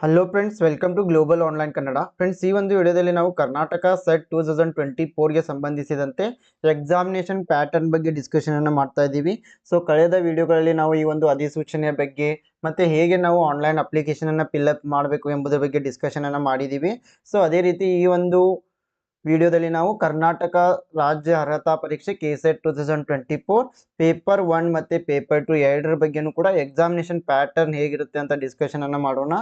Hello friends welcome to global online Kannada friends ಈ ಒಂದು ವಿಡಿಯೋದಲ್ಲಿ ನಾವು Karnataka SET two thousand twenty ಫೋರ್ಗೆ ಸಂಬಂಧಿಸಿದಂತೆ ಎಕ್ಸಾಮಿನೇಷನ್ ಪ್ಯಾಟರ್ನ್ ಬಗ್ಗೆ ಡಿಸ್ಕಷನನ್ನು ಮಾಡ್ತಾ ಇದ್ದೀವಿ. ಸೊ ಕಳೆದ ವಿಡಿಯೋಗಳಲ್ಲಿ ನಾವು ಈ ಒಂದು ಅಧಿಸೂಚನೆಯ ಬಗ್ಗೆ ಮತ್ತು ಹೇಗೆ ನಾವು ಆನ್ಲೈನ್ ಅಪ್ಲಿಕೇಶನನ್ನು ಫಿಲ್ಅಪ್ ಮಾಡಬೇಕು ಎಂಬುದರ ಬಗ್ಗೆ ಡಿಸ್ಕಷನನ್ನು ಮಾಡಿದ್ದೀವಿ. ಸೊ ಅದೇ ರೀತಿ ಈ ಒಂದು ವಿಡಿಯೋದಲ್ಲಿ ನಾವು ಕರ್ನಾಟಕ ರಾಜ್ಯ ಅರ್ಹತಾ ಪರೀಕ್ಷೆ K SET two thousand twenty four paper one ಮತ್ತು ಪೇಪರ್ ಟು ಎರಡರ ಬಗ್ಗೆನೂ ಕೂಡ ಎಕ್ಸಾಮಿನೇಷನ್ ಪ್ಯಾಟರ್ನ್ ಹೇಗಿರುತ್ತೆ ಅಂತ ಡಿಸ್ಕಷನನ್ನು ಮಾಡೋಣ.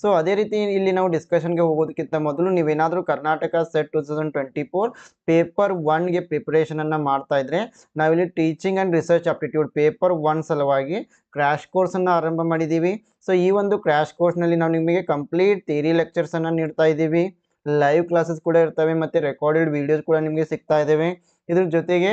ಸೊ ಅದೇ ರೀತಿ ಇಲ್ಲಿ ನಾವು ಡಿಸ್ಕಷನ್ಗೆ ಹೋಗೋದಕ್ಕಿಂತ ಮೊದಲು ನೀವೇನಾದರೂ Karnataka SET two thousand twenty four paper ಒನ್ಗೆ ಪ್ರಿಪರೇಷನನ್ನು ಮಾಡ್ತಾ ಇದ್ರೆ ನಾವಿಲ್ಲಿ teaching and research aptitude paper one ಸಲುವಾಗಿ ಕ್ರ್ಯಾಶ್ ಕೋರ್ಸನ್ನು ಆರಂಭ ಮಾಡಿದ್ದೀವಿ. ಸೊ ಈ ಒಂದು ಕ್ರ್ಯಾಶ್ ಕೋರ್ಸ್ನಲ್ಲಿ ನಾವು ನಿಮಗೆ ಕಂಪ್ಲೀಟ್ ಥಿಯರಿ ಲೆಕ್ಚರ್ಸನ್ನು ನೀಡ್ತಾ ಇದ್ದೀವಿ. ಲೈವ್ ಕ್ಲಾಸಸ್ ಕೂಡ ಇರ್ತವೆ, ಮತ್ತು ರೆಕಾರ್ಡೆಡ್ ವಿಡಿಯೋಸ್ ಕೂಡ ನಿಮಗೆ ಸಿಗ್ತಾ ಇದ್ದಾವೆ ಇದ್ರ ಜೊತೆಗೆ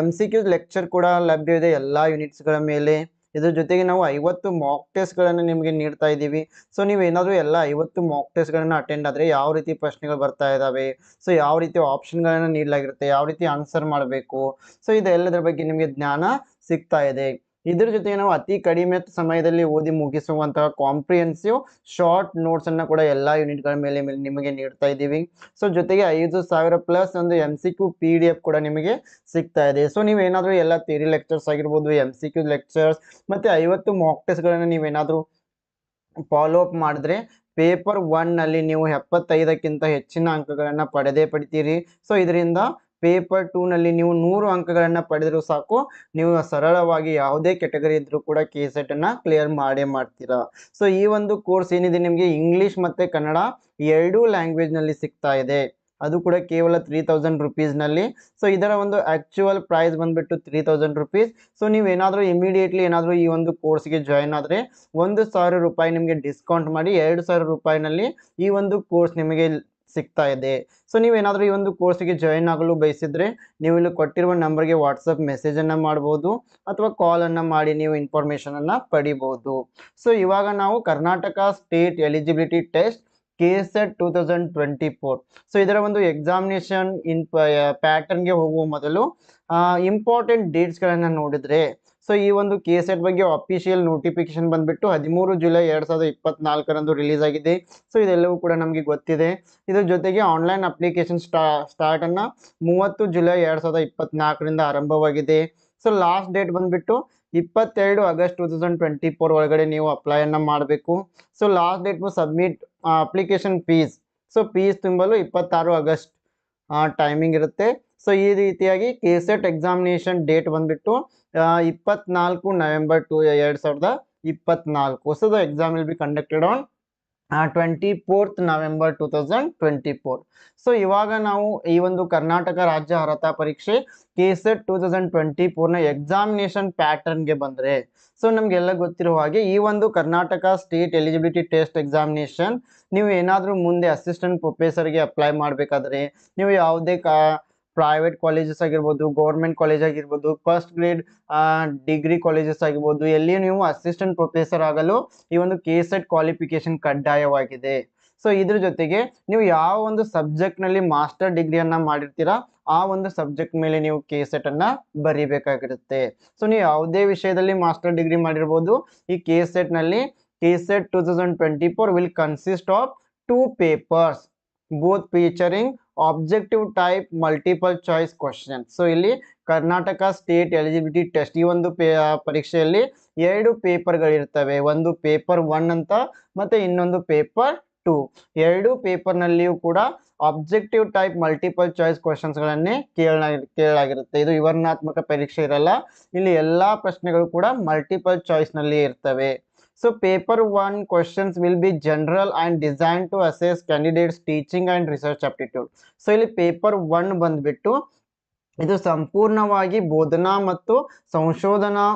ಎಂ ಸಿ ಕ್ಯೂ ಲೆಕ್ಚರ್ ಕೂಡ ಲಭ್ಯ ಇದೆ ಎಲ್ಲ ಯೂನಿಟ್ಸ್ಗಳ ಮೇಲೆ. ಇದ್ರ ಜೊತೆಗೆ ನಾವು ಐವತ್ತು ಮಾಕ್ ಟೆಸ್ಟ್ಗಳನ್ನು ನಿಮಗೆ ನೀಡ್ತಾ ಇದ್ದೀವಿ. ಸೊ ನೀವೇನಾದರೂ ಎಲ್ಲ ಐವತ್ತು ಮಾಕ್ ಟೆಸ್ಟ್ಗಳನ್ನು ಅಟೆಂಡ್ ಆದರೆ ಯಾವ ರೀತಿ ಪ್ರಶ್ನೆಗಳು ಬರ್ತಾ ಇದ್ದಾವೆ ಸೊ ಯಾವ ರೀತಿ ಆಪ್ಷನ್ಗಳನ್ನು ನೀಡಲಾಗಿರುತ್ತೆ? ಯಾವ ರೀತಿ ಆನ್ಸರ್ ಮಾಡಬೇಕು? ಸೊ ಇದೆಲ್ಲದರ ಬಗ್ಗೆ ನಿಮಗೆ ಜ್ಞಾನ ಸಿಗ್ತಾ ಇದೆ. ಇದ್ರ ಜೊತೆಗೆ ನಾವು ಅತಿ ಕಡಿಮೆ ಸಮಯದಲ್ಲಿ ಓದಿ ಮುಗಿಸುವಂತಹ ಕಾಂಪ್ರಿಹೆನ್ಸಿವ್ ಶಾರ್ಟ್ ನೋಟ್ಸ್ ಅನ್ನ ಕೂಡ ಎಲ್ಲ ಯೂನಿಟ್ಗಳ ಮೇಲೆ ನಿಮಗೆ ನೀಡ್ತಾ ಇದ್ದೀವಿ. ಸೊ ಜೊತೆಗೆ ಐದು ಸಾವಿರ ಪ್ಲಸ್ ಒಂದು M C Q P D F ಕೂಡ ನಿಮಗೆ ಸಿಗ್ತಾ ಇದೆ. ಸೊ ನೀವೇನಾದರೂ ಎಲ್ಲ ಥಿಯರಿ ಲೆಕ್ಚರ್ಸ್ ಆಗಿರ್ಬೋದು ಎಂ ಸಿ ಕ್ಯೂ ಲೆಕ್ಚರ್ಸ್ ಮತ್ತೆ ಐವತ್ತು ಮಾಕ್ ಟೆಸ್ಟ್ಗಳನ್ನು ನೀವೇನಾದರೂ ಫಾಲೋ ಅಪ್ ಮಾಡಿದ್ರೆ ಪೇಪರ್ ಒನ್ನಲ್ಲಿ ನೀವು ಎಪ್ಪತ್ತೈದಕ್ಕಿಂತ ಹೆಚ್ಚಿನ ಅಂಕಗಳನ್ನು ಪಡೆದೇ ಪಡಿತೀರಿ. ಸೊ ಇದರಿಂದ ಪೇಪರ್ ಟೂನಲ್ಲಿ ನೀವು ನೂರು ಅಂಕಗಳನ್ನು ಪಡೆದರೂ ಸಾಕು. ನೀವು ಸರಳವಾಗಿ ಯಾವುದೇ ಕೆಟಗರಿ ಇದ್ದರೂ ಕೂಡ ಕೆ ಸೆಟನ್ನು ಕ್ಲಿಯರ್ ಮಾಡೇ ಮಾಡ್ತೀರಾ. ಸೊ ಈ ಒಂದು ಕೋರ್ಸ್ ಏನಿದೆ ನಿಮಗೆ ಇಂಗ್ಲೀಷ್ ಮತ್ತು ಕನ್ನಡ ಎರಡೂ ಲ್ಯಾಂಗ್ವೇಜ್ನಲ್ಲಿ ಸಿಗ್ತಾ ಇದೆ. ಅದು ಕೂಡ ಕೇವಲ ತ್ರೀ ತೌಸಂಡ್ ರುಪೀಸ್ನಲ್ಲಿ ಸೊ ಇದರ ಒಂದು ಆ್ಯಕ್ಚುವಲ್ ಪ್ರೈಸ್ ಬಂದುಬಿಟ್ಟು ತ್ರೀ ತೌಸಂಡ್ ರುಪೀಸ್ ಸೊ ನೀವೇನಾದರೂ ಇಮಿಡಿಯೇಟ್ಲಿ ಏನಾದರೂ ಈ ಒಂದು ಕೋರ್ಸ್ಗೆ ಜಾಯ್ನ್ ಆದರೆ ಒಂದು ಸಾವಿರ ರೂಪಾಯಿ ನಿಮಗೆ ಡಿಸ್ಕೌಂಟ್ ಮಾಡಿ ಎರಡು ಸಾವಿರ ರೂಪಾಯಿನಲ್ಲಿ ಈ ಒಂದು ಕೋರ್ಸ್ ನಿಮಗೆ ಸಿಗ್ತಾ ಇದೆ. ಸೊ ನೀವೇನಾದರೂ ಈ ಒಂದು ಕೋರ್ಸಿಗೆ ಜಾಯಿನ್ ಆಗಲು ಬಯಸಿದರೆ ನೀವು ಇಲ್ಲಿ ಕೊಟ್ಟಿರುವ ನಂಬರ್ಗೆ ವಾಟ್ಸಪ್ ಮೆಸೇಜನ್ನು ಮಾಡ್ಬೋದು ಅಥವಾ ಕಾಲನ್ನು ಮಾಡಿ ನೀವು ಇನ್ಫಾರ್ಮೇಷನನ್ನು ಪಡಿಬೋದು. ಸೊ ಇವಾಗ ನಾವು Karnataka state eligibility test K set two thousand twenty four so ಇದರ ಒಂದು ಎಕ್ಸಾಮಿನೇಷನ್ ಇನ್ ಪ್ಯಾಟರ್ನ್ಗೆ ಹೋಗುವ ಮೊದಲು ಇಂಪಾರ್ಟೆಂಟ್ ಡೇಟ್ಸ್ಗಳನ್ನು ನೋಡಿದರೆ ಸೊ ಈ ಒಂದು ಕೆ ಸೆಟ್ ಬಗ್ಗೆ ಅಫಿಷಿಯಲ್ ನೋಟಿಫಿಕೇಶನ್ ಬಂದ್ಬಿಟ್ಟು ಹದಿಮೂರು ಜುಲೈ ಎರಡು ಸಾವಿರದ ಇಪ್ಪತ್ನಾಲ್ಕರಂದು ರಿಲೀಸ್ ಆಗಿದೆ. ಸೊ ಇದೆಲ್ಲವೂ ಕೂಡ ನಮಗೆ ಗೊತ್ತಿದೆ. ಇದ್ರ ಜೊತೆಗೆ ಆನ್ಲೈನ್ ಅಪ್ಲಿಕೇಶನ್ ಸ್ಟಾ ಸ್ಟಾರ್ಟನ್ನು ಮೂವತ್ತು ಜುಲೈ ಎರಡು ಸಾವಿರದ ಇಪ್ಪತ್ನಾಲ್ಕರಿಂದ ಆರಂಭವಾಗಿದೆ. ಸೊ ಲಾಸ್ಟ್ ಡೇಟ್ ಬಂದ್ಬಿಟ್ಟು ಇಪ್ಪತ್ತೆರಡು August two thousand twenty four ಒಳಗಡೆ ನೀವು ಅಪ್ಲೈಯನ್ನು ಮಾಡಬೇಕು. So last date submit application fees so fees ತುಂಬಲು ಇಪ್ಪತ್ತಾರು ಆಗಸ್ಟ್ ಟೈಮಿಂಗ್ ಇರುತ್ತೆ. ಸೊ ಈ ರೀತಿಯಾಗಿ ಕೆಸೆಟ್ ಎಕ್ಸಾಮಿನೇಷನ್ ಡೇಟ್ ಬಂದುಬಿಟ್ಟು ಇಪ್ಪತ್ನಾಲ್ಕು ನವೆಂಬರ್ ಟು ಎರಡು ಸಾವಿರದ ಇಪ್ಪತ್ನಾಲ್ಕು. ಹೊಸದು exam will be conducted on twenty fourth November two thousand twenty four so ಇವಾಗ ನಾವು ಈ ಒಂದು ಕರ್ನಾಟಕ ರಾಜ್ಯ ಅರ್ಹತಾ ಪರೀಕ್ಷೆ K set two thousand twenty ಫೋರ್ನ examination ಪ್ಯಾಟರ್ನ್ಗೆ ಬಂದರೆ ಸೊ ನಮಗೆಲ್ಲ ಗೊತ್ತಿರೋ ಹಾಗೆ ಈ ಒಂದು Karnataka state eligibility test examination ನೀವು ಏನಾದರೂ ಮುಂದೆ ಅಸಿಸ್ಟೆಂಟ್ ಪ್ರೊಫೆಸರ್ಗೆ ಅಪ್ಲೈ ಮಾಡಬೇಕಾದ್ರೆ, ನೀವು ಯಾವುದೇ ಕಾ ಪ್ರೈವೇಟ್ ಕಾಲೇಜಸ್ ಆಗಿರ್ಬೋದು ಗೌರ್ಮೆಂಟ್ ಕಾಲೇಜ್ ಆಗಿರ್ಬೋದು ಫಸ್ಟ್ ಗ್ರೇಡ್ ಡಿಗ್ರಿ ಕಾಲೇಜಸ್ ಆಗಿರ್ಬೋದು, ಎಲ್ಲಿ ನೀವು ಅಸಿಸ್ಟೆಂಟ್ ಪ್ರೊಫೆಸರ್ ಆಗಲು ಈ ಒಂದು ಕೆ ಸೆಟ್ ಕ್ವಾಲಿಫಿಕೇಶನ್ ಕಡ್ಡಾಯವಾಗಿದೆ. ಸೊ ಇದ್ರ ಜೊತೆಗೆ ನೀವು ಯಾವ ಒಂದು ಸಬ್ಜೆಕ್ಟ್ನಲ್ಲಿ ಮಾಸ್ಟರ್ ಡಿಗ್ರಿಯನ್ನ ಮಾಡಿರ್ತೀರಾ, ಆ ಒಂದು ಸಬ್ಜೆಕ್ಟ್ ಮೇಲೆ ನೀವು ಕೆ ಸೆಟನ್ನು ಬರೀಬೇಕಾಗಿರುತ್ತೆ. ಸೊ ನೀವು ಯಾವುದೇ ವಿಷಯದಲ್ಲಿ ಮಾಸ್ಟರ್ ಡಿಗ್ರಿ ಮಾಡಿರ್ಬೋದು, ಈ ಕೆ ಸೆಟ್ನಲ್ಲಿ K set two thousand twenty four will consist of two papers both featuring objective type multiple choice question so ಇಲ್ಲಿ ಕರ್ನಾಟಕ ಸ್ಟೇಟ್ ಎಲಿಜಿಬಿಲಿಟಿ ಟೆಸ್ಟ್ ಈ ಒಂದು ಪೇ ಪರೀಕ್ಷೆಯಲ್ಲಿ ಎರಡು ಪೇಪರ್ಗಳಿರ್ತವೆ ಒಂದು ಪೇಪರ್ ಒನ್ ಅಂತ, ಮತ್ತು ಇನ್ನೊಂದು ಪೇಪರ್ ಟು ಎರಡು ಪೇಪರ್ನಲ್ಲಿಯೂ ಕೂಡ ಆಬ್ಜೆಕ್ಟಿವ್ ಟೈಪ್ ಮಲ್ಟಿಪಲ್ ಚಾಯ್ಸ್ ಕ್ವಶನ್ಸ್ಗಳನ್ನೇ ಕೇಳ ಕೇಳಲಾಗಿರುತ್ತೆ. ಇದು ವಿವರಣಾತ್ಮಕ ಪರೀಕ್ಷೆ ಇರಲ್ಲ. ಇಲ್ಲಿ ಎಲ್ಲ ಪ್ರಶ್ನೆಗಳು ಕೂಡ ಮಲ್ಟಿಪಲ್ ಚಾಯ್ಸ್ನಲ್ಲಿ ಇರ್ತವೆ. So paper one questions will be general and designed to assess candidates teaching and research aptitude so ಇಲ್ಲಿ ಪೇಪರ್ ಒನ್ ಬಂದ್ಬಿಟ್ಟು ಇದು ಸಂಪೂರ್ಣವಾಗಿ ಬೋಧನಾ ಮತ್ತು ಸಂಶೋಧನಾ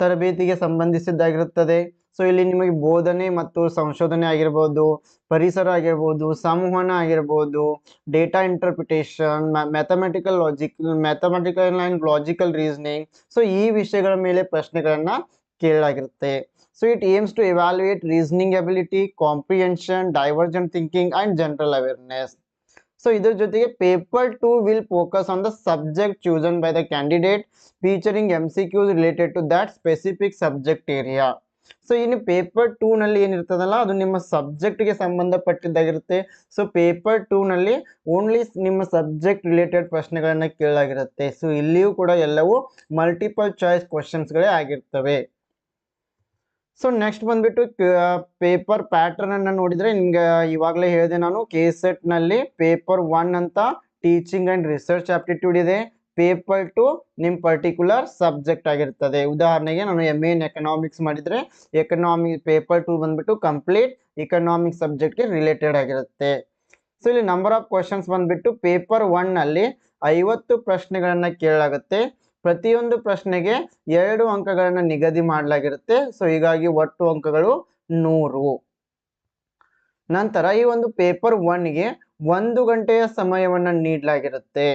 ತರಬೇತಿಗೆ ಸಂಬಂಧಿಸಿದ್ದಾಗಿರುತ್ತದೆ. ಸೊ ಇಲ್ಲಿ ನಿಮಗೆ ಬೋಧನೆ ಮತ್ತು ಸಂಶೋಧನೆ ಆಗಿರ್ಬೋದು, ಪರಿಸರ ಆಗಿರ್ಬೋದು, ಸಂವಹನ ಆಗಿರ್ಬೋದು data interpretation mathematical logic mathematical and logical reasoning so ಈ ವಿಷಯಗಳ ಮೇಲೆ ಪ್ರಶ್ನೆಗಳನ್ನು ಕೇಳಲಾಗಿರುತ್ತೆ. So it aims to evaluate reasoning ability comprehension divergent thinking and general awareness so ಇದ್ರ ಜೊತೆಗೆ paper two will focus on the subject chosen by the candidate featuring M C Qs related to that specific subject area so ಇನ್ನು paper ಟೂನಲ್ಲಿ ಏನಿರ್ತದಲ್ಲ, ಅದು ನಿಮ್ಮ ಸಬ್ಜೆಕ್ಟ್ಗೆ ಸಂಬಂಧಪಟ್ಟಿದ್ದಾಗಿರುತ್ತೆ. So paper ಟೂನಲ್ಲಿ ಓನ್ಲಿ ನಿಮ್ಮ ಸಬ್ಜೆಕ್ಟ್ ರಿಲೇಟೆಡ್ ಪ್ರಶ್ನೆಗಳನ್ನು ಕೇಳಾಗಿರುತ್ತೆ ಸೊ ಇಲ್ಲಿಯೂ ಕೂಡ ಎಲ್ಲವೂ ಮಲ್ಟಿಪಲ್ ಚಾಯ್ಸ್ ಕ್ವಶನ್ಸ್ಗಳೇ ಆಗಿರ್ತವೆ. ಸೊ ನೆಕ್ಸ್ಟ್ ಬಂದ್ಬಿಟ್ಟು ಪೇಪರ್ ಪ್ಯಾಟರ್ನ್ ಅನ್ನ ನೋಡಿದ್ರೆ ನಿಮ್ಗೆ ಇವಾಗಲೇ ಹೇಳಿದೆ ನಾನು ಕೆ ನಲ್ಲಿ ಪೇಪರ್ ಒನ್ ಅಂತ ಟೀಚಿಂಗ್ ಅಂಡ್ ರಿಸರ್ಚ್ ಆಪ್ಟಿಟ್ಯೂಡ್ ಇದೆ. ಪೇಪರ್ ಟು ನಿಮ್ಮ ಪರ್ಟಿಕ್ಯುಲರ್ ಸಬ್ಜೆಕ್ಟ್ ಆಗಿರ್ತದೆ. ಉದಾಹರಣೆಗೆ ನಾನು ಎಂ ಎನ್ ಎಕನಾಮಿಕ್ಸ್ ಮಾಡಿದರೆ ಎಕನಾಮಿಕ್ ಪೇಪರ್ ಟು ಬಂದ್ಬಿಟ್ಟು ಕಂಪ್ಲೀಟ್ ಎಕನಾಮಿಕ್ ಸಬ್ಜೆಕ್ಟ್ಗೆ ರಿಲೇಟೆಡ್ ಆಗಿರುತ್ತೆ. ಸೊ ಇಲ್ಲಿ ನಂಬರ್ ಆಫ್ ಕ್ವಶನ್ಸ್ ಬಂದ್ಬಿಟ್ಟು ಪೇಪರ್ ಒನ್ನಲ್ಲಿ ಐವತ್ತು ಪ್ರಶ್ನೆಗಳನ್ನು ಕೇಳಲಾಗುತ್ತೆ. ಪ್ರತಿಯೊಂದು ಪ್ರಶ್ನೆಗೆ ಎರಡು ಅಂಕಗಳನ್ನು ನಿಗದಿ ಮಾಡಲಾಗಿರುತ್ತೆ. ಸೊ ಹೀಗಾಗಿ ಒಟ್ಟು ಅಂಕಗಳು ನೂರು. ನಂತರ ಈ ಒಂದು ಪೇಪರ್ ಒನ್ಗೆ ಒಂದು ಗಂಟೆಯ ಸಮಯವನ್ನು ನೀಡಲಾಗಿರುತ್ತೆ.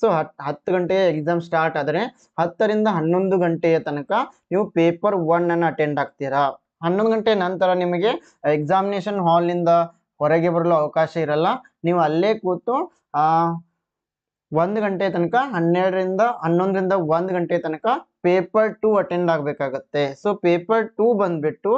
ಸೊ ಹತ್, ಹತ್ತು ಗಂಟೆಯ ಎಕ್ಸಾಮ್ ಸ್ಟಾರ್ಟ್ ಆದರೆ ಹತ್ತರಿಂದ ಹನ್ನೊಂದು ಗಂಟೆಯ ತನಕ ನೀವು ಪೇಪರ್ ಒನ್ ಅನ್ನು ಅಟೆಂಡ್ ಆಗ್ತೀರಾ. ಹನ್ನೊಂದು ಗಂಟೆ ನಂತರ ನಿಮಗೆ ಎಕ್ಸಾಮಿನೇಷನ್ ಹಾಲ್ನಿಂದ ಹೊರಗೆ ಬರಲು ಅವಕಾಶ ಇರಲ್ಲ. ನೀವು ಅಲ್ಲೇ ಕೂತು ಒಂದು ಗಂಟೆ ತನಕ, ಹನ್ನೆರಡರಿಂದ ಹನ್ನೊಂದರಿಂದ ಒಂದು ಗಂಟೆ ತನಕ ಪೇಪರ್ ಟು ಅಟೆಂಡ್ ಆಗಬೇಕಾಗತ್ತೆ. ಸೊ ಪೇಪರ್ ಟು ಬಂದ್ಬಿಟ್ಟು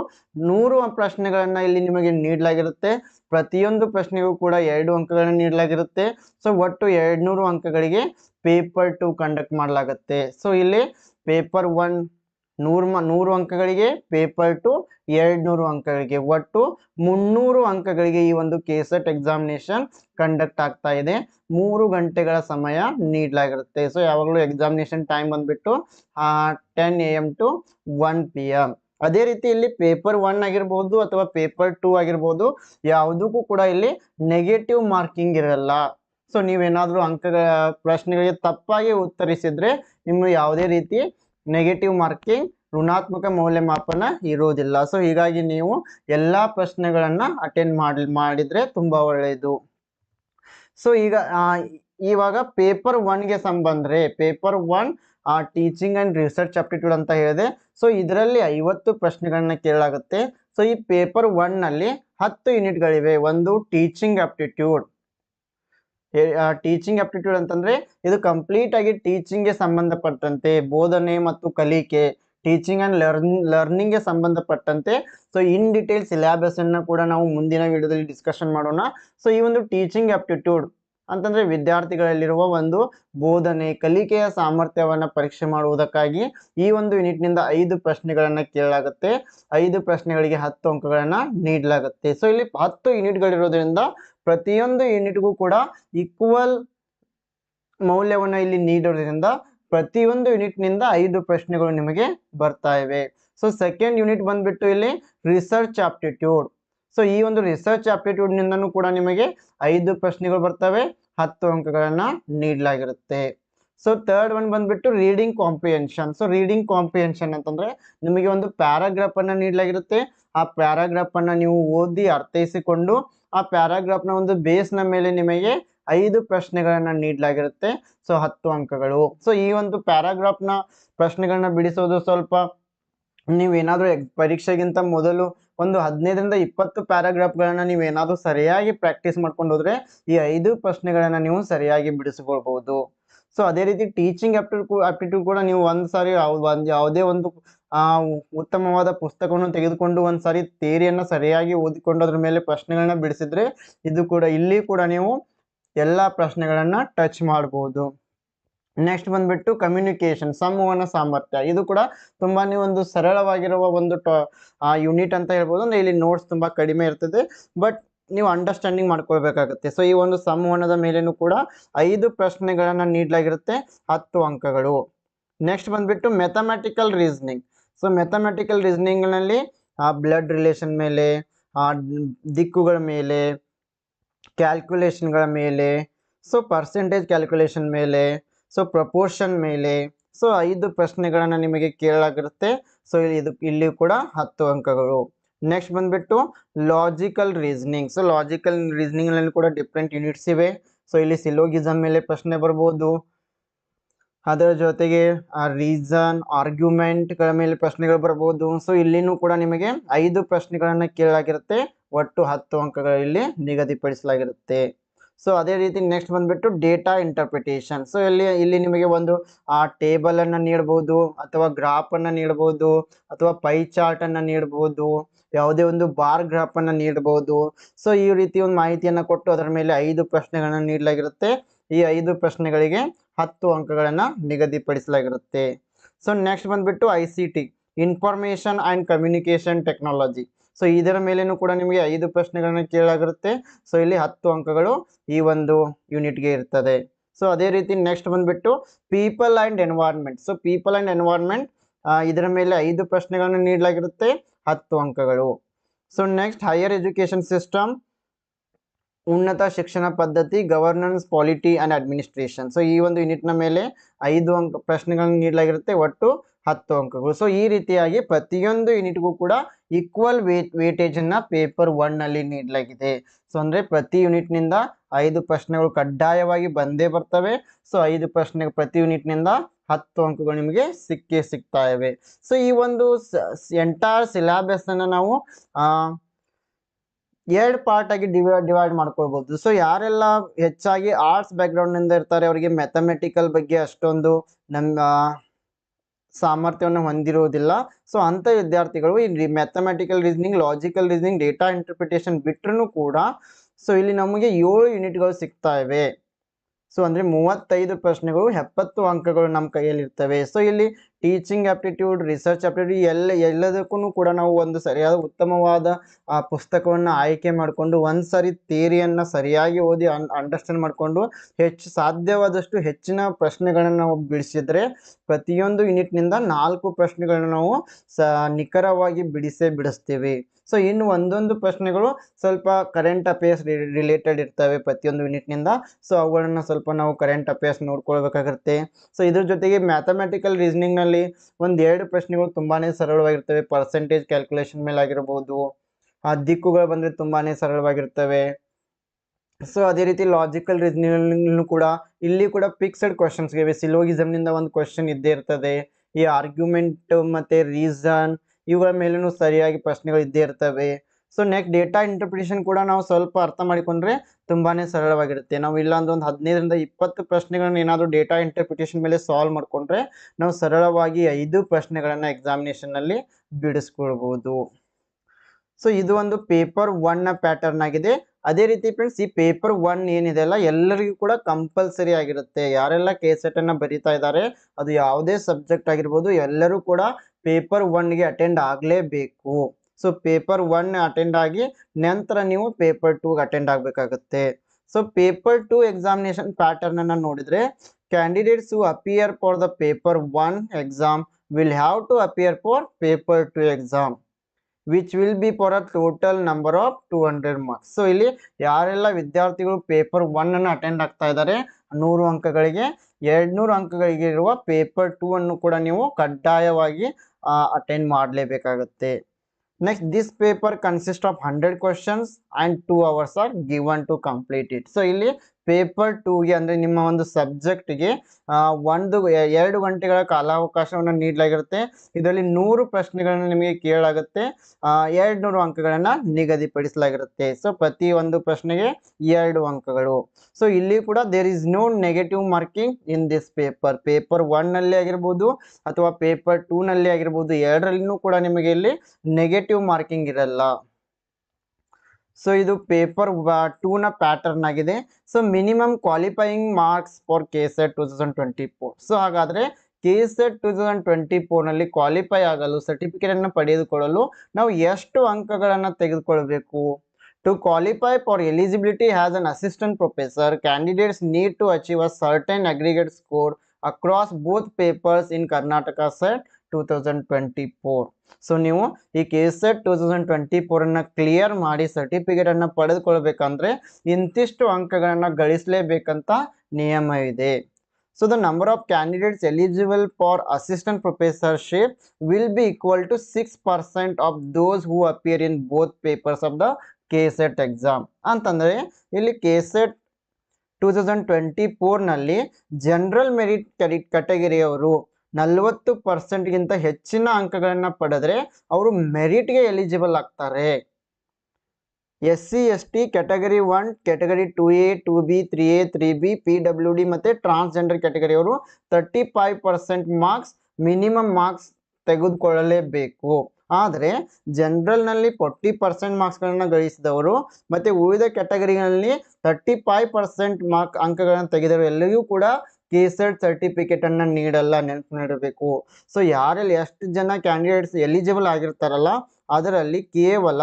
ನೂರು ಪ್ರಶ್ನೆಗಳನ್ನು ಇಲ್ಲಿ ನಿಮಗೆ ನೀಡಲಾಗಿರುತ್ತೆ. ಪ್ರತಿಯೊಂದು ಪ್ರಶ್ನೆಗೂ ಕೂಡ ಎರಡು ಅಂಕಗಳನ್ನು ನೀಡಲಾಗಿರುತ್ತೆ. ಸೊ ಒಟ್ಟು ಎರಡು ಅಂಕಗಳಿಗೆ ಪೇಪರ್ ಟು ಕಂಡಕ್ಟ್ ಮಾಡಲಾಗುತ್ತೆ. ಸೊ ಇಲ್ಲಿ ಪೇಪರ್ ಒನ್ ನೂರು ನೂರು ಅಂಕಗಳಿಗೆ ಪೇಪರ್ ಟು ಎರಡ್ನೂರು ಅಂಕಗಳಿಗೆ ಒಟ್ಟು ಮುನ್ನೂರು ಅಂಕಗಳಿಗೆ ಈ ಒಂದು ಕೆಸೆಟ್ ಎಕ್ಸಾಮಿನೇಷನ್ ಕಂಡಕ್ಟ್ ಆಗ್ತಾ ಇದೆ. ಮೂರು ಗಂಟೆಗಳ ಸಮಯ ನೀಡಲಾಗಿರುತ್ತೆ. ಸೊ ಯಾವಾಗಲೂ ಎಕ್ಸಾಮಿನೇಷನ್ ಟೈಮ್ ಬಂದ್ಬಿಟ್ಟು ten A M to one P M ಅದೇ ರೀತಿ ಇಲ್ಲಿ ಪೇಪರ್ ಒನ್ ಆಗಿರ್ಬೋದು ಅಥವಾ ಪೇಪರ್ ಟೂ ಆಗಿರ್ಬೋದು, ಯಾವುದಕ್ಕೂ ಕೂಡ ಇಲ್ಲಿ ನೆಗೆಟಿವ್ ಮಾರ್ಕಿಂಗ್ ಇರಲ್ಲ. ಸೊ ನೀವೇನಾದರೂ ಅಂಕಗಳ, ಪ್ರಶ್ನೆಗಳಿಗೆ ತಪ್ಪಾಗಿ ಉತ್ತರಿಸಿದ್ರೆ ನಿಮ್ಮ ಯಾವುದೇ ರೀತಿ ನೆಗೆಟಿವ್ ಮಾರ್ಕಿಂಗ್ ಋಣಾತ್ಮಕ ಮೌಲ್ಯಮಾಪನ ಇರೋದಿಲ್ಲ ಸೊ ಹೀಗಾಗಿ ನೀವು ಎಲ್ಲ ಪ್ರಶ್ನೆಗಳನ್ನು ಅಟೆಂಡ್ ಮಾಡಿ, ಮಾಡಿದರೆ ತುಂಬ ಒಳ್ಳೆಯದು. ಸೊ ಈಗ ಇವಾಗ ಪೇಪರ್ ಒನ್ಗೆ ಸಂಬಂಧ್ರೆ paper one teaching and research aptitude ಅಂತ ಹೇಳಿದೆ. ಸೊ ಇದರಲ್ಲಿ ಐವತ್ತು ಪ್ರಶ್ನೆಗಳನ್ನ ಕೇಳಲಾಗುತ್ತೆ. ಸೊ ಈ ಪೇಪರ್ ಒನ್ನಲ್ಲಿ ಹತ್ತು ಯೂನಿಟ್ಗಳಿವೆ ಒಂದು ಟೀಚಿಂಗ್ ಆಪ್ಟಿಟ್ಯೂಡ್ ಟೀಚಿಂಗ್ ಆಪ್ಟಿಟ್ಯೂಡ್ ಅಂತಂದ್ರೆ ಇದು ಕಂಪ್ಲೀಟ್ ಆಗಿ ಟೀಚಿಂಗ್ಗೆ ಸಂಬಂಧಪಟ್ಟಂತೆ, ಬೋಧನೆ ಮತ್ತು ಕಲಿಕೆ ಟೀಚಿಂಗ್ ಆ್ಯಂಡ್ ಲರ್ನ್ ಲರ್ನಿಂಗ್ಗೆ ಸಂಬಂಧಪಟ್ಟಂತೆ. ಸೊ ಇನ್ ಡಿಟೇಲ್ ಅನ್ನು ಕೂಡ ನಾವು ಮುಂದಿನ ವಿಡಿಯೋದಲ್ಲಿ ಡಿಸ್ಕಷನ್ ಮಾಡೋಣ. ಸೊ ಈ ಒಂದು ಟೀಚಿಂಗ್ ಆಪ್ಟಿಟ್ಯೂಡ್ ಅಂತಂದ್ರೆ ವಿದ್ಯಾರ್ಥಿಗಳಲ್ಲಿರುವ ಒಂದು ಬೋಧನೆ, ಕಲಿಕೆಯ ಸಾಮರ್ಥ್ಯವನ್ನು ಪರೀಕ್ಷೆ ಮಾಡುವುದಕ್ಕಾಗಿ ಈ ಒಂದು ಯೂನಿಟ್ನಿಂದ ಐದು ಪ್ರಶ್ನೆಗಳನ್ನು ಕೇಳಲಾಗುತ್ತೆ. ಐದು ಪ್ರಶ್ನೆಗಳಿಗೆ ಹತ್ತು ಅಂಕಗಳನ್ನು ನೀಡಲಾಗುತ್ತೆ. ಸೊ ಇಲ್ಲಿ ಹತ್ತು ಯೂನಿಟ್ಗಳಿರೋದ್ರಿಂದ ಪ್ರತಿಯೊಂದು ಯೂನಿಟ್ಗೂ ಕೂಡ ಈಕ್ವಲ್ ಮೌಲ್ಯವನ್ನು ಇಲ್ಲಿ ನೀಡೋದ್ರಿಂದ ಪ್ರತಿಯೊಂದು ಯೂನಿಟ್ನಿಂದ ಐದು ಪ್ರಶ್ನೆಗಳು ನಿಮಗೆ ಬರ್ತಾ ಇವೆ. ಸೊ ಸೆಕೆಂಡ್ ಯೂನಿಟ್ ಬಂದ್ಬಿಟ್ಟು ಇಲ್ಲಿ ರಿಸರ್ಚ್ ಆಪ್ಟಿಟ್ಯೂಡ್ ಸೊ ಈ ಒಂದು ರಿಸರ್ಚ್ ಆಪ್ಟಿಟ್ಯೂಡ್ನಿಂದನೂ ಕೂಡ ನಿಮಗೆ ಐದು ಪ್ರಶ್ನೆಗಳು ಬರ್ತವೆ. ಹತ್ತು ಅಂಕಗಳನ್ನು ನೀಡಲಾಗಿರುತ್ತೆ. ಸೊ ಥರ್ಡ್ ಒನ್ ಬಂದ್ಬಿಟ್ಟು reading comprehension so reading comprehension ಅಂತಂದ್ರೆ ನಿಮಗೆ ಒಂದು ಪ್ಯಾರಾಗ್ರಾಫ್ ಅನ್ನ ನೀಡಲಾಗಿರುತ್ತೆ. ಆ ಪ್ಯಾರಾಗ್ರಾಫ್ ಅನ್ನ ನೀವು ಓದಿ ಅರ್ಥೈಸಿಕೊಂಡು ಆ ಪ್ಯಾರಾಗ್ರಾಫ್ನ ಒಂದು ಬೇಸ್ನ ಮೇಲೆ ನಿಮಗೆ ಐದು ಪ್ರಶ್ನೆಗಳನ್ನ ನೀಡಲಾಗಿರುತ್ತೆ. ಸೊ, ಹತ್ತು ಅಂಕಗಳು. ಸೊ, ಈ ಒಂದು ಪ್ಯಾರಾಗ್ರಾಫ್ನ ಪ್ರಶ್ನೆಗಳನ್ನ ಬಿಡಿಸೋದು ಸ್ವಲ್ಪ ನೀವೇನಾದರೂ ಪರೀಕ್ಷೆಗಿಂತ ಮೊದಲು ಒಂದು ಹದಿನೈದರಿಂದ ಇಪ್ಪತ್ತು ಪ್ಯಾರಾಗ್ರಾಫ್ಗಳನ್ನ ನೀವೇನಾದರೂ ಸರಿಯಾಗಿ ಪ್ರಾಕ್ಟೀಸ್ ಮಾಡ್ಕೊಂಡು ಹೋದ್ರೆ ಈ ಐದು ಪ್ರಶ್ನೆಗಳನ್ನ ನೀವು ಸರಿಯಾಗಿ ಬಿಡಿಸಿಕೊಳ್ಬಹುದು. ಸೊ, ಅದೇ ರೀತಿ ಟೀಚಿಂಗ್ ಆಪ್ಟಿಟ್ಯೂಡ್ ಆಪ್ಟಿಟ್ಯೂಡ್ ಕೂಡ ನೀವು ಒಂದು ಸಾರಿ ಒಂದು, ಯಾವುದೇ ಒಂದು ಉತ್ತಮವಾದ ಪುಸ್ತಕವನ್ನು ತೆಗೆದುಕೊಂಡು ಒಂದು ಸಾರಿ ತೇರಿಯನ್ನು ಸರಿಯಾಗಿ ಓದಿಕೊಂಡು ಅದ್ರ ಮೇಲೆ ಪ್ರಶ್ನೆಗಳನ್ನ ಬಿಡಿಸಿದ್ರೆ ಇದು ಕೂಡ, ಇಲ್ಲಿ ಕೂಡ ನೀವು ಎಲ್ಲ ಪ್ರಶ್ನೆಗಳನ್ನ ಟಚ್ ಮಾಡ್ಬೋದು. ನೆಕ್ಸ್ಟ್ ಬಂದ್ಬಿಟ್ಟು ಕಮ್ಯುನಿಕೇಶನ್ ಸಂವಹನ ಸಾಮರ್ಥ್ಯ. ಇದು ಕೂಡ ತುಂಬಾನೇ ಒಂದು ಸರಳವಾಗಿರುವ ಒಂದು ಯೂನಿಟ್ ಅಂತ ಹೇಳ್ಬೋದು. ಅಂದ್ರೆ ಇಲ್ಲಿ ನೋಟ್ಸ್ ತುಂಬಾ ಕಡಿಮೆ ಇರ್ತದೆ ಬಟ್ ನೀವು ಅಂಡರ್ಸ್ಟ್ಯಾಂಡಿಂಗ್ ಮಾಡ್ಕೊಳ್ಬೇಕಾಗುತ್ತೆ. ಸೊ ಈ ಒಂದು ಸಂವಹನದ ಮೇಲೇನು ಕೂಡ ಐದು ಪ್ರಶ್ನೆಗಳನ್ನ ನೀಡಲಾಗಿರುತ್ತೆ, ಹತ್ತು ಅಂಕಗಳು. ನೆಕ್ಸ್ಟ್ ಬಂದ್ಬಿಟ್ಟು ಮೆಥಮೆಟಿಕಲ್ ರೀಸನಿಂಗ್ ಸೊ ಮೆಥಮೆಟಿಕಲ್ ರೀಸನಿಂಗ್ನಲ್ಲಿ ಬ್ಲಡ್ ರಿಲೇಷನ್ ಮೇಲೆ ಆ, ದಿಕ್ಕುಗಳ ಮೇಲೆ ಕ್ಯಾಲ್ಕುಲೇಷನ್ಗಳ ಮೇಲೆ ಸೊ ಪರ್ಸೆಂಟೇಜ್ ಕ್ಯಾಲ್ಕುಲೇಷನ್ ಮೇಲೆ ಸೊ ಪ್ರಪೋರ್ಷನ್ ಮೇಲೆ ಸೊ ಐದು ಪ್ರಶ್ನೆಗಳನ್ನು ನಿಮಗೆ ಕೇಳಲಾಗಿರುತ್ತೆ. ಸೊ ಇದು ಇಲ್ಲಿ ಕೂಡ ಹತ್ತು ಅಂಕಗಳು. ನೆಕ್ಸ್ಟ್ ಬಂದುಬಿಟ್ಟು ಲಾಜಿಕಲ್ ರೀಸನಿಂಗ್ ಸೊ ಲಾಜಿಕಲ್ ರೀಸನಿಂಗ್ನಲ್ಲಿ ಕೂಡ ಡಿಫ್ರೆಂಟ್ ಯೂನಿಟ್ಸ್ ಇವೆ. ಸೊ ಇಲ್ಲಿ ಸಿಲೋಗಿಸಮ್ ಮೇಲೆ ಪ್ರಶ್ನೆ ಬರ್ಬೋದು. ಅದರ ಜೊತೆಗೆ ರೀಸನ್ ಆರ್ಗ್ಯುಮೆಂಟ್ಗಳ ಮೇಲೆ ಪ್ರಶ್ನೆಗಳು ಬರ್ಬೋದು. ಸೊ ಇಲ್ಲಿನೂ ಕೂಡ ನಿಮಗೆ ಐದು ಪ್ರಶ್ನೆಗಳನ್ನು ಕೇಳಲಾಗಿರುತ್ತೆ. ಒಟ್ಟು ಹತ್ತು ಅಂಕಗಳಲ್ಲಿ ನಿಗದಿಪಡಿಸಲಾಗಿರುತ್ತೆ. ಸೊ ಅದೇ ರೀತಿ ನೆಕ್ಸ್ಟ್ ಬಂದ್ಬಿಟ್ಟು ಡೇಟಾ ಇಂಟರ್ಪ್ರಿಟೇಷನ್ ಸೊ ಇಲ್ಲಿ ಇಲ್ಲಿ ನಿಮಗೆ ಒಂದು, ಆ ಟೇಬಲನ್ನು ನೀಡಬಹುದು ಅಥವಾ ಗ್ರಾಫ್ ಅನ್ನು ನೀಡಬಹುದು ಅಥವಾ ಪೈ ಚಾರ್ಟ್ ಚಾರ್ಟನ್ನು ನೀಡಬಹುದು ಯಾವುದೇ ಒಂದು ಬಾರ್ ಗ್ರಾಫ್ ಅನ್ನು ನೀಡಬಹುದು ಸೊ ಈ ರೀತಿ ಒಂದು ಮಾಹಿತಿಯನ್ನು ಕೊಟ್ಟು ಅದರ ಮೇಲೆ ಐದು ಪ್ರಶ್ನೆಗಳನ್ನು ನೀಡಲಾಗಿರುತ್ತೆ. ಈ ಐದು ಪ್ರಶ್ನೆಗಳಿಗೆ ಹತ್ತು ಅಂಕಗಳನ್ನು ನಿಗದಿಪಡಿಸಲಾಗಿರುತ್ತೆ. ಸೊ ನೆಕ್ಸ್ಟ್ ಬಂದ್ಬಿಟ್ಟು I C T information and communication technology so ಇದರ ಮೇಲೇನು ಕೂಡ ನಿಮಗೆ ಐದು ಪ್ರಶ್ನೆಗಳನ್ನು ಕೇಳಲಾಗಿರುತ್ತೆ. ಸೊ ಇಲ್ಲಿ ಹತ್ತು ಅಂಕಗಳು ಈ ಒಂದು ಯೂನಿಟ್ಗೆ ಇರ್ತದೆ. ಸೊ ಅದೇ ರೀತಿ ನೆಕ್ಸ್ಟ್ ಬಂದ್ಬಿಟ್ಟು people and environment so people and environment ಇದರ ಮೇಲೆ ಐದು ಪ್ರಶ್ನೆಗಳನ್ನು ನೀಡಲಾಗಿರುತ್ತೆ. ಹತ್ತು ಅಂಕಗಳು. So next higher education system ಉನ್ನತ ಶಿಕ್ಷಣ ಪದ್ಧತಿ governance polity and administration so ಈ ಒಂದು ಯೂನಿಟ್ನ ಮೇಲೆ ಐದು ಅಂಕ, ಪ್ರಶ್ನೆಗಳನ್ನು ನೀಡಲಾಗಿರುತ್ತೆ, ಒಟ್ಟು ಹತ್ತು ಅಂಕಗಳು. ಸೊ ಈ ರೀತಿಯಾಗಿ ಪ್ರತಿಯೊಂದು ಯೂನಿಟ್ಗೂ ಕೂಡ ಈಕ್ವಲ್ ವೇಟ್ ವೇಟೇಜನ್ನು ಪೇಪರ್ ಒನ್ನಲ್ಲಿ ನೀಡಲಾಗಿದೆ. ಸೊ ಅಂದರೆ ಪ್ರತಿ ಯೂನಿಟ್ನಿಂದ ಐದು ಪ್ರಶ್ನೆಗಳು ಕಡ್ಡಾಯವಾಗಿ ಬಂದೇ ಬರ್ತವೆ. ಸೊ ಐದು ಪ್ರಶ್ನೆ, ಪ್ರತಿ ಯೂನಿಟ್ನಿಂದ ಹತ್ತು ಅಂಕಗಳು ನಿಮಗೆ ಸಿಕ್ಕೇ ಸಿಗ್ತಾ ಇವೆ. ಸೊ ಈ ಒಂದು ಎಂಟೈರ್ ಸಿಲೆಬಸ್ಸನ್ನು ನಾವು ಎರಡು ಪಾರ್ಟ್ ಆಗಿ ಡಿವೈಡ್ ಡಿವೈಡ್ ಮಾಡ್ಕೊಳ್ಬಹುದು ಸೊ ಯಾರೆಲ್ಲ ಹೆಚ್ಚಾಗಿ ಆರ್ಟ್ಸ್ ಬ್ಯಾಕ್ಗ್ರೌಂಡ್ನಿಂದ ಇರ್ತಾರೆ, ಅವರಿಗೆ ಮ್ಯಾಥಮೆಟಿಕಲ್ ಬಗ್ಗೆ ಅಷ್ಟೊಂದು ನಮ್ಮ ಸಾಮರ್ಥ್ಯವನ್ನು ಹೊಂದಿರುವುದಿಲ್ಲ. ಸೊ ಅಂಥ ವಿದ್ಯಾರ್ಥಿಗಳು ಈ mathematical reasoning logical reasoning data interpretation ಬಿಟ್ಟರೂ ಕೂಡ ಸೊ ಇಲ್ಲಿ ನಮಗೆ ಏಳು ಯೂನಿಟ್ಗಳು ಸಿಗ್ತಾ ಇವೆ. ಸೊ ಅಂದರೆ ಮೂವತ್ತೈದು ಪ್ರಶ್ನೆಗಳು, ಎಪ್ಪತ್ತು ಅಂಕಗಳು ನಮ್ಮ ಕೈಯಲ್ಲಿ ಇರ್ತವೆ ಸೊ ಇಲ್ಲಿ ಟೀಚಿಂಗ್ ಆಪ್ಟಿಟ್ಯೂಡ್ ರಿಸರ್ಚ್ ಆಪ್ಟಿಟ್ಯೂಡ್ ಎಲ್ಲ ಎಲ್ಲದಕ್ಕೂ ಕೂಡ ನಾವು ಒಂದು ಸರಿಯಾದ ಉತ್ತಮವಾದ, ಆ, ಪುಸ್ತಕವನ್ನು ಆಯ್ಕೆ ಮಾಡಿಕೊಂಡು ಒಂದು ಸರಿ ಥಿಯರಿಯನ್ನು ಸರಿಯಾಗಿ ಓದಿ ಅನ್ ಅಂಡರ್ಸ್ಟ್ಯಾಂಡ್ ಮಾಡಿಕೊಂಡು ಹೆಚ್ಚು ಸಾಧ್ಯವಾದಷ್ಟು ಹೆಚ್ಚಿನ ಪ್ರಶ್ನೆಗಳನ್ನು ನಾವು ಬಿಡಿಸಿದರೆ ಪ್ರತಿಯೊಂದು ಯೂನಿಟ್ನಿಂದ ನಾಲ್ಕು ಪ್ರಶ್ನೆಗಳನ್ನು ನಾವು ಸ, ನಿಖರವಾಗಿ ಬಿಡಿಸೇ ಬಿಡಿಸ್ತೀವಿ. ಸೊ ಇನ್ನು ಒಂದೊಂದು ಪ್ರಶ್ನೆಗಳು ಸ್ವಲ್ಪ ಕರೆಂಟ್ ಅಫೇರ್ಸ್ ರಿಲೇಟೆಡ್ ಇರ್ತವೆ ಪ್ರತಿಯೊಂದು ಯೂನಿಟ್ನಿಂದ ಸೊ ಅವುಗಳನ್ನು ಸ್ವಲ್ಪ ನಾವು ಕರೆಂಟ್ ಅಫೇರ್ಸ್ ನೋಡ್ಕೊಳ್ಬೇಕಾಗುತ್ತೆ. ಸೊ ಇದ್ರ ಜೊತೆಗೆ ಮ್ಯಾಥಮೆಟಿಕಲ್ ರೀಸನಿಂಗ್ನಲ್ಲಿ ಒಂದು ಎರಡು ಪ್ರಶ್ನೆಗಳು ತುಂಬಾ ಸರಳವಾಗಿರ್ತವೆ. ಪರ್ಸೆಂಟೇಜ್ ಕ್ಯಾಲ್ಕುಲೇಷನ್ ಮೇಲೆ ಆಗಿರ್ಬೋದು. ಆ ದಿಕ್ಕುಗಳು ಬಂದರೆ ತುಂಬಾ ಸರಳವಾಗಿರ್ತವೆ. ಸೊ ಅದೇ ರೀತಿ ಲಾಜಿಕಲ್ ರೀಸನಿಂಗ್ ಕೂಡ ಇಲ್ಲಿ ಕೂಡ ಫಿಕ್ಸೆಡ್ ಕ್ವಶನ್ಸ್ಗೆ ಸಿಲೋಗಿಸಮ್ನಿಂದ ಒಂದು ಕ್ವಶನ್ ಇದ್ದೇ ಇರ್ತದೆ. ಈ ಆರ್ಗ್ಯುಮೆಂಟ್ ಮತ್ತು ರೀಸನ್ ಇವುಗಳ ಮೇಲೂ ಸರಿಯಾಗಿ ಪ್ರಶ್ನೆಗಳು ಇದ್ದೇ ಇರ್ತವೆ. ಸೊ ನೆಕ್ಸ್ಟ್ ಡೇಟಾ ಇಂಟರ್ಪ್ರಿಟೇಷನ್ ಕೂಡ ನಾವು ಸ್ವಲ್ಪ ಅರ್ಥ ಮಾಡಿಕೊಂಡ್ರೆ ತುಂಬಾ ಸರಳವಾಗಿರುತ್ತೆ. ನಾವು ಇಲ್ಲಾಂದ್ರೆ ಒಂದು ಹದಿನೈದರಿಂದ ಇಪ್ಪತ್ತು ಪ್ರಶ್ನೆಗಳನ್ನ ಏನಾದರೂ ಡೇಟಾ ಇಂಟರ್ಪ್ರಿಟೇಷನ್ ಮೇಲೆ ಸಾಲ್ವ್ ಮಾಡಿಕೊಂಡ್ರೆ ನಾವು ಸರಳವಾಗಿ ಐದು ಪ್ರಶ್ನೆಗಳನ್ನು ಎಕ್ಸಾಮಿನೇಷನ್ನಲ್ಲಿ ಬಿಡಿಸ್ಕೊಳ್ಬೋದು. ಸೊ ಇದು ಒಂದು ಪೇಪರ್ ಒನ್ನ ಪ್ಯಾಟರ್ನ್ ಆಗಿದೆ. ಅದೇ ರೀತಿ ಫ್ರೆಂಡ್ಸ್ ಈ ಪೇಪರ್ ಒನ್ ಏನಿದೆ ಅಲ್ಲ, ಎಲ್ಲರಿಗೂ ಕೂಡ ಕಂಪಲ್ಸರಿ ಆಗಿರುತ್ತೆ. ಯಾರೆಲ್ಲ ಕೆ ಸೆಟ್ ಅನ್ನು ಬರಿತಾ ಇದ್ದಾರೆ, ಅದು ಯಾವುದೇ ಸಬ್ಜೆಕ್ಟ್ ಆಗಿರ್ಬೋದು, ಎಲ್ಲರೂ ಕೂಡ ಪೇಪರ್ ಒನ್ಗೆ ಅಟೆಂಡ್ ಆಗಲೇಬೇಕು. ಸೊ ಪೇಪರ್ ಒನ್ ಅಟೆಂಡ್ ಆಗಿ ನಂತರ ನೀವು ಪೇಪರ್ ಟೂಗೆ attend ಆಗಬೇಕಾಗುತ್ತೆ. So paper two examination pattern ಅನ್ನ ನೋಡಿದ್ರೆ candidates who appear for the paper one exam will have to appear for paper two exam which will be for a total number of two hundred marks so ಇಲ್ಲಿ ಯಾರೆಲ್ಲ ವಿದ್ಯಾರ್ಥಿಗಳು paper one ಅನ್ನು attend ಆಗ್ತಾ ಇದ್ದಾರೆ, ನೂರು ಅಂಕಗಳಿಗೆ, ಎರಡುನೂರು ಅಂಕಗಳಿಗೆ ಇರುವ paper two ಅನ್ನು ಕೂಡ ನೀವು ಕಡ್ಡಾಯವಾಗಿ ಅಟೆಂಡ್ ಮಾಡಲೇಬೇಕಾಗುತ್ತೆ. next this paper consist of hundred questions and two hours are given to complete it so ಇಲ್ಲಿ ಪೇಪರ್ ಟೂಗೆ ಅಂದರೆ ನಿಮ್ಮ ಒಂದು ಸಬ್ಜೆಕ್ಟ್ಗೆ ಒಂದು ಎರಡು ಗಂಟೆಗಳ ಕಾಲಾವಕಾಶವನ್ನು ನೀಡಲಾಗಿರುತ್ತೆ. ಇದರಲ್ಲಿ ನೂರು ಪ್ರಶ್ನೆಗಳನ್ನು ನಿಮಗೆ ಕೇಳಲಾಗುತ್ತೆ. ಎರಡು ನೂರು ಅಂಕಗಳನ್ನು ನಿಗದಿಪಡಿಸಲಾಗಿರುತ್ತೆ. ಸೊ ಪ್ರತಿ ಒಂದು ಪ್ರಶ್ನೆಗೆ ಎರಡು ಅಂಕಗಳು. ಸೊ ಇಲ್ಲಿ ಕೂಡ there is no negative marking in this paper paper ಒನ್ನಲ್ಲಿ ಆಗಿರ್ಬೋದು ಅಥವಾ ಪೇಪರ್ ಟೂನಲ್ಲಿ ಆಗಿರ್ಬೋದು. ಎರಡರಲ್ಲಿನೂ ಕೂಡ ನಿಮಗೆ ಇಲ್ಲಿ ನೆಗೆಟಿವ್ ಮಾರ್ಕಿಂಗ್ ಇರಲ್ಲ. ಸೊ ಇದು ಪೇಪರ್ ಟೂನ ಪ್ಯಾಟರ್ನ್ ಆಗಿದೆ. So minimum qualifying marks for K set two thousand twenty four so ಹಾಗಾದರೆ K set two thousand twenty ಫೋರ್ನಲ್ಲಿ qualify ಆಗಲು ಸರ್ಟಿಫಿಕೇಟನ್ನು ಪಡೆದುಕೊಳ್ಳಲು ನಾವು ಎಷ್ಟು ಅಂಕಗಳನ್ನು ತೆಗೆದುಕೊಳ್ಬೇಕು? To qualify for eligibility has an assistant professor candidates need to achieve a certain aggregate score across both papers in Karnataka set two thousand twenty four so ನೀವು ಈ K two thousand twenty ಫೋರನ್ನು clear ಮಾಡಿ ಸರ್ಟಿಫಿಕೇಟನ್ನು ಪಡೆದುಕೊಳ್ಬೇಕಂದ್ರೆ ಇಂತಿಷ್ಟು ಅಂಕಗಳನ್ನು ಗಳಿಸಲೇಬೇಕಂತ ನಿಯಮ ಇದೆ. So the number of candidates eligible for assistant professorship will be equal to six percent of those who appear in both papers of the K set exam ಅಂತಂದರೆ, ಇಲ್ಲಿ K set two thousand twenty ಫೋರ್ನಲ್ಲಿ general merit ಕ್ಯಾಟಗರಿಯವರು ನಲವತ್ತು ಪರ್ಸೆಂಟ್ಗಿಂತ ಹೆಚ್ಚಿನ ಅಂಕಗಳನ್ನು ಪಡೆದ್ರೆ ಅವರು ಮೆರಿಟ್ಗೆ ಎಲಿಜಿಬಲ್ ಆಗ್ತಾರೆ. S C S T category one category two A two B three A three B P W D ಮತ್ತು transgender ಕ್ಯಾಟಗರಿಯವರು thirty five percent marks minimum marks ತೆಗೆದುಕೊಳ್ಳಲೇಬೇಕು. ಆದರೆ ಜನರಲ್ನಲ್ಲಿ ಫೋರ್ಟಿ ಪರ್ಸೆಂಟ್ ಮಾರ್ಕ್ಸ್ಗಳನ್ನು ಗಳಿಸಿದವರು ಮತ್ತು ಉಳಿದ ಕ್ಯಾಟಗರಿಗಳಲ್ಲಿ ತರ್ಟಿ ಫೈವ್ ಪರ್ಸೆಂಟ್ ಮಾರ್ಕ್ ಅಂಕಗಳನ್ನು ತೆಗೆದವರು ಎಲ್ಲರಿಗೂ ಕೂಡ ಕೆ ಸೆಟ್ ಸರ್ಟಿಫಿಕೇಟನ್ನು ನೀಡಲ್ಲ ನೆನಪಿನಿಡಬೇಕು ಸೊ ಯಾರಲ್ಲಿ ಎಷ್ಟು ಜನ ಕ್ಯಾಂಡಿಡೇಟ್ಸ್ ಎಲಿಜಿಬಲ್ ಆಗಿರ್ತಾರಲ್ಲ, ಅದರಲ್ಲಿ ಕೇವಲ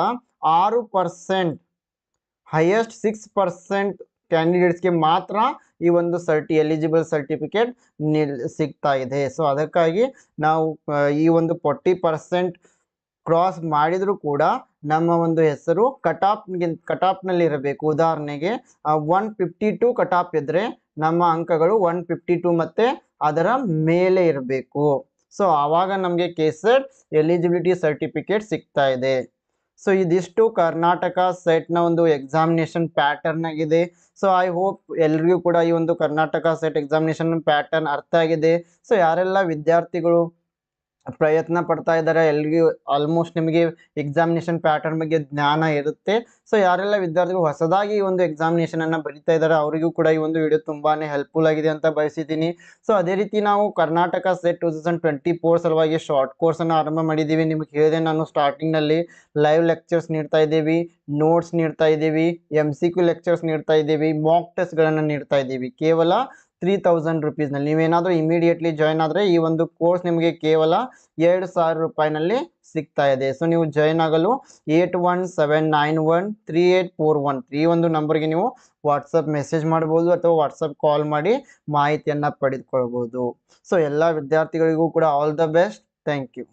ಆರು ಪರ್ಸೆಂಟ್ ಹೈಯೆಸ್ಟ್ ಸಿಕ್ಸ್ ಪರ್ಸೆಂಟ್ ಕ್ಯಾಂಡಿಡೇಟ್ಸ್ಗೆ ಮಾತ್ರ ಈ ಒಂದು ಸರ್ಟಿ ಎಲಿಜಿಬಲ್ ಸರ್ಟಿಫಿಕೇಟ್ ನಿಲ್, ಸಿಗ್ತಾ ಇದೆ. ಸೊ ಅದಕ್ಕಾಗಿ ನಾವು ಈ ಒಂದು ಫೋರ್ಟಿ ಪರ್ಸೆಂಟ್ ಕ್ರಾಸ್ ಮಾಡಿದರೂ ಕೂಡ ನಮ್ಮ ಒಂದು ಹೆಸರು ಕಟಾಪ್ಗಿಂತ ಕಟಾಪ್ನಲ್ಲಿ ಇರಬೇಕು ಉದಾಹರಣೆಗೆ ಒನ್ ಫಿಫ್ಟಿ ಟು ಕಟಾಪ್ ಇದ್ದರೆ ನಮ್ಮ ಅಂಕಗಳು ಒನ್ ಫಿಫ್ಟಿ ಟು ಮತ್ತು ಅದರ ಮೇಲೆ ಇರಬೇಕು. ಸೊ ಆವಾಗ ನಮಗೆ ಕೆಸೆಟ್ ಎಲಿಜಿಬಿಲಿಟಿ ಸರ್ಟಿಫಿಕೇಟ್ ಸಿಗ್ತಾ ಇದೆ. ಸೊ ಇದಿಷ್ಟು ಕರ್ನಾಟಕ ಸೆಟ್ನ ಒಂದು ಎಕ್ಸಾಮಿನೇಷನ್ ಪ್ಯಾಟರ್ನ್ ಆಗಿದೆ. ಸೊ ಐ ಹೋಪ್ ಎಲ್ರಿಗೂ ಕೂಡ ಈ ಒಂದು ಕರ್ನಾಟಕ ಸೆಟ್ ಎಕ್ಸಾಮಿನೇಷನ್ ಪ್ಯಾಟರ್ನ್ ಅರ್ಥ ಆಗಿದೆ. ಸೊ ಯಾರೆಲ್ಲ ವಿದ್ಯಾರ್ಥಿಗಳು ಪ್ರಯತ್ನ ಪಡ್ತಾ ಇದ್ದಾರೆ. ಎಲ್ರಿಗೂ ಆಲ್ಮೋಸ್ಟ್ ನಿಮಗೆ ಎಕ್ಸಾಮಿನೇಷನ್ ಪ್ಯಾಟರ್ನ್ ಬಗ್ಗೆ ಜ್ಞಾನ ಇರುತ್ತೆ. ಸೊ ಯಾರೆಲ್ಲ ವಿದ್ಯಾರ್ಥಿಗಳು ಹೊಸದಾಗಿ ಒಂದು ಅನ್ನ ಬರಿತಾ ಇದ್ದಾರೆ, ಅವರಿಗೂ ಕೂಡ ಈ ಒಂದು ವಿಡಿಯೋ ತುಂಬಾನೇ ಹೆಲ್ಪ್ಫುಲ್ ಆಗಿದೆ ಅಂತ ಬಯಸಿದ್ದೀನಿ. ಸೊ ಅದೇ ರೀತಿ ನಾವು Karnataka set two thousand twenty four ಸಲುವಾಗಿ ಶಾರ್ಟ್ ಕೋರ್ಸನ್ನು ಆರಂಭ ಮಾಡಿದ್ದೀವಿ. ನಿಮಗೆ ಹೇಳಿದೆ, ನಾನು ಸ್ಟಾರ್ಟಿಂಗ್ನಲ್ಲಿ ಲೈವ್ ಲೆಕ್ಚರ್ಸ್ ನೀಡ್ತಾ ಇದ್ದೀವಿ ನೋಟ್ಸ್ ನೀಡ್ತಾ ಇದ್ದೀವಿ ಎಂ ಸಿ ಕ್ಯೂ ಲೆಕ್ಚರ್ಸ್ ನೀಡ್ತಾ ಇದ್ದೀವಿ ಮಾಕ್ ಟೆಸ್ಟ್ಗಳನ್ನು ನೀಡ್ತಾ ಇದ್ದೀವಿ. ಕೇವಲ ತ್ರೀ ತೌಸಂಡ್ ರುಪೀಸ್ನಲ್ಲಿ ನೀವೇನಾದರೂ ಇಮಿಡಿಯೇಟ್ಲಿ ಜಾಯ್ನ್ ಆದರೆ ಈ ಒಂದು ಕೋರ್ಸ್ ನಿಮಗೆ ಕೇವಲ ಎರಡು ಸಾವಿರ ರೂಪಾಯಿನಲ್ಲಿ ಸಿಗ್ತಾ ಇದೆ. ಸೊ ನೀವು ಜಾಯ್ನ್ ಆಗಲು eight one seven nine one three eight four one ಈ ಒಂದು ನಂಬರ್ಗೆ ನೀವು ವಾಟ್ಸಪ್ ಮೆಸೇಜ್ ಮಾಡ್ಬೋದು ಅಥವಾ ವಾಟ್ಸಪ್ ಕಾಲ್ ಮಾಡಿ ಮಾಹಿತಿಯನ್ನು ಪಡೆದುಕೊಳ್ಬೋದು. ಸೊ ಎಲ್ಲ ವಿದ್ಯಾರ್ಥಿಗಳಿಗೂ ಕೂಡ all the best thank you